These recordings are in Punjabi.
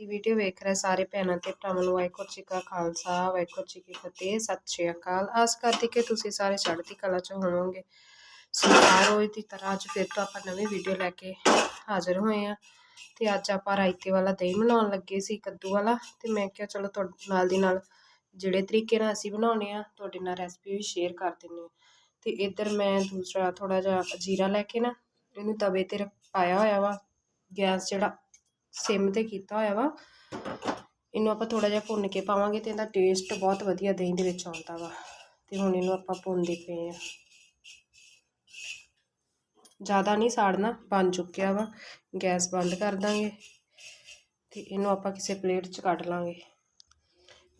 ਜੀ ਵੀਡੀਓ ਵੇਖ ਰਹੇ ਸਾਰੇ ਭੈਣਾਂ ਤੇ ਭਰਾਵਾਂ ਨੂੰ ਵਾਹਿਗੁਰੂ ਜੀ ਕਾ ਖਾਲਸਾ, ਵਾਹਿਗੁਰੂ ਜੀ ਕੀ ਫਤਿਹ, ਸਤਿ ਸ਼੍ਰੀ ਅਕਾਲ। ਆਸ ਕਰਦੀ ਕਿ ਤੁਸੀਂ ਸਾਰੇ ਚੜ੍ਹਦੀ ਕਲਾ 'ਚ ਹੋਵੋਗੇ। ਸੋ ਹਰ ਰੋਜ਼ ਦੀ ਤਰ੍ਹਾਂ ਅੱਜ ਫਿਰ ਤੋਂ ਆਪਾਂ ਨਵੀਂ ਵੀਡੀਓ ਲੈ ਕੇ ਹਾਜ਼ਰ ਹੋਏ ਆ ਤੇ ਅੱਜ ਆਪਾਂ ਰਾਇਤੇ ਵਾਲਾ ਦਹੀਂ ਬਣਾਉਣ ਲੱਗੇ ਸੀ, ਕੱਦੂ ਵਾਲਾ ਤੇ ਮੈਂ ਕਿਹਾ ਚਲੋ ਤੁਹਾਡੇ ਨਾਲ ਦੀ ਨਾਲ ਜਿਹੜੇ ਤਰੀਕੇ ਨਾਲ ਅਸੀਂ ਬਣਾਉਣੇ ਆ, ਤੁਹਾਡੇ ਨਾਲ ਰੈਸਪੀ ਵੀ ਸ਼ੇਅਰ ਕਰ ਦਿੰਨੇ ਆ ਤੇ ਇੱਧਰ ਮੈਂ ਦੂਸਰਾ ਥੋੜਾ ਜਿਹਾ ਜੀਰਾ ਲੈ ਕੇ ਨਾ, ਇਹਨੂੰ ਤਵੇ ਤੇ ਪਾਇਆ ਹੋਇਆ ਵਾ, ਗੈਸ ਜਿਹੜਾ ਸਿਮ ਤੇ ਕੀਤਾ ਹੋਇਆ ਵਾ। ਇਹਨੂੰ ਆਪਾਂ ਥੋੜਾ ਜਿਹਾ ਭੁੰਨ ਕੇ ਪਾਵਾਂਗੇ ਤੇ ਇਹਦਾ ਟੇਸਟ ਬਹੁਤ ਵਧੀਆ ਦਹੀਂ ਦੇ ਵਿੱਚ ਆਉਂਦਾ ਵਾ। ਤੇ ਹੁਣ ਇਹਨੂੰ ਆਪਾਂ ਭੁੰਨਦੇ ਪਏ ਆ। ਜ਼ਿਆਦਾ ਨਹੀਂ ਸਾੜਨਾ, ਬਣ ਚੁੱਕਿਆ ਵਾ। ਗੈਸ ਬੰਦ ਕਰ ਦਾਂਗੇ ਤੇ ਇਹਨੂੰ ਆਪਾਂ ਕਿਸੇ ਪਲੇਟ 'ਚ ਕੱਢ ਲਾਂਗੇ।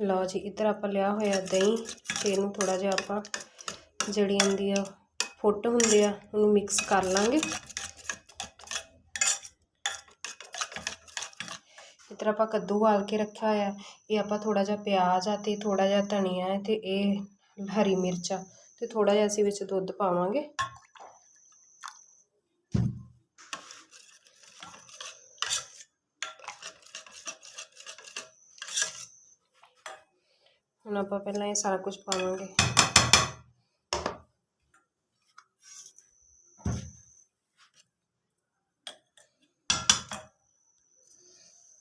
ਲਓ ਜੀ, ਇੱਧਰ ਆਪਾਂ ਲਿਆ ਹੋਇਆ ਦਹੀਂ ਤੇ ਇਹਨੂੰ ਥੋੜਾ ਜਿਹਾ ਆਪਾਂ ਜਿਹੜੀ ਹੁੰਦੀ ਆ ਫੁੱਟ ਹੁੰਦੇ ਆ, ਉਹਨੂੰ ਮਿਕਸ ਕਰ ਲਾਂਗੇ। ਇਤਰਾ ਆਪਾਂ ਕੱਦੂ ਵਾਲ ਕੇ ਰੱਖਿਆ ਹੋਇਆ, ਇਹ ਆਪਾਂ ਥੋੜ੍ਹਾ ਜਿਹਾ ਪਿਆਜ਼ ਆ ਅਤੇ ਥੋੜ੍ਹਾ ਜਿਹਾ ਧਨੀਆ ਹੈ ਤੇ ਇਹ ਹਰੀ ਮਿਰਚ ਆ ਅਤੇ ਥੋੜ੍ਹਾ ਜਿਹਾ ਅਸੀਂ ਵਿੱਚ ਦੁੱਧ ਪਾਵਾਂਗੇ। ਹੁਣ ਆਪਾਂ ਪਹਿਲਾਂ ਇਹ ਸਾਰਾ ਕੁਝ ਪਾਵਾਂਗੇ।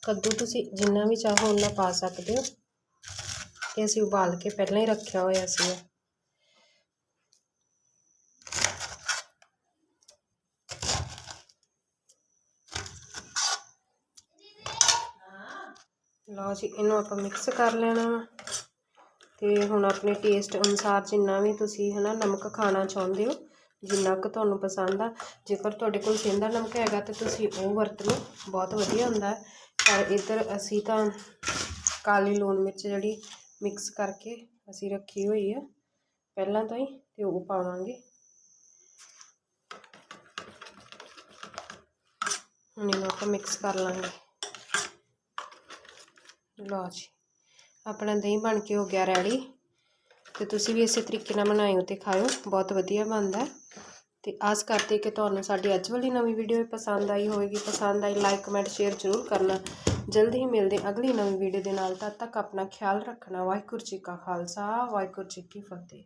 ਕੱਦੂ ਤੁਸੀਂ ਜਿੰਨਾ ਵੀ ਚਾਹੋ ਉਨਾ ਪਾ ਸਕਦੇ ਹੋ। ਇਹ ਅਸੀਂ ਉਬਾਲ ਕੇ ਪਹਿਲਾਂ ਹੀ ਰੱਖਿਆ ਹੋਇਆ ਸੀ ਲਓ ਜੀ, ਇਹਨੂੰ ਆਪਾਂ ਮਿਕਸ ਕਰ ਲੈਣਾ ਵਾ। ਤੇ ਹੁਣ ਆਪਣੇ ਟੇਸਟ ਅਨੁਸਾਰ ਜਿੰਨਾ ਵੀ ਤੁਸੀਂ ਹਨਾ ਨਮਕ ਖਾਣਾ ਚਾਹੁੰਦੇ ਹੋ, ਜਿੰਨਾ ਕੁ ਤੁਹਾਨੂੰ ਪਸੰਦ ਆ। ਜੇਕਰ ਤੁਹਾਡੇ ਕੋਲ ਸੇਂਦਾ ਨਮਕ ਹੈਗਾ ਤੇ ਤੁਸੀਂ ਉਹ ਵਰਤ ਲਓ ਬਹੁਤ ਵਧੀਆ ਹੁੰਦਾ। ਪਰ ਇੱਧਰ ਅਸੀਂ ਤਾਂ ਕਾਲੀ ਲੂਣ ਮਿਰਚ ਜਿਹੜੀ ਮਿਕਸ ਕਰਕੇ ਅਸੀਂ ਰੱਖੀ ਹੋਈ ਆ। ਪਹਿਲਾਂ ਤੋਂ ਹੀ ਤੇ ਉਹ ਪਾਵਾਂਗੇ। ਹੁਣ ਇਹਨੂੰ ਆਪਾਂ ਮਿਕਸ ਕਰ ਲਾਂਗੇ। ਲਓ ਜੀ, ਆਪਣਾ ਦਹੀਂ ਬਣ ਕੇ ਹੋ ਗਿਆ ਰੈਡੀ ਤੇ ਤੁਸੀਂ ਵੀ ਇਸੇ ਤਰੀਕੇ ਨਾਲ ਬਣਾਇਓ ਤੇ ਖਾਓ ਬਹੁਤ ਵਧੀਆ ਬਣਦਾ। ਤੇ ਆਸ ਕਰਦੇ ਕਿ ਤੁਹਾਨੂੰ ਸਾਡੀ ਅੱਜ ਵਾਲੀ ਨਵੀਂ ਵੀਡੀਓ ਪਸੰਦ ਆਈ ਹੋਵੇਗੀ। ਪਸੰਦ ਆਈ ਲਾਈਕ ਕਮੈਂਟ ਸ਼ੇਅਰ ਜ਼ਰੂਰ ਕਰਨਾ। ਜਲਦੀ ਹੀ ਮਿਲਦੇ ਅਗਲੀ ਨਵੀਂ ਵੀਡੀਓ ਦੇ ਨਾਲ। ਤਦ ਤੱਕ ਆਪਣਾ ਖਿਆਲ ਰੱਖਣਾ। ਵਾਹਿਗੁਰੂ ਜੀ ਕਾ ਖਾਲਸਾ, ਵਾਹਿਗੁਰੂ ਜੀ ਕੀ ਫਤਿਹ।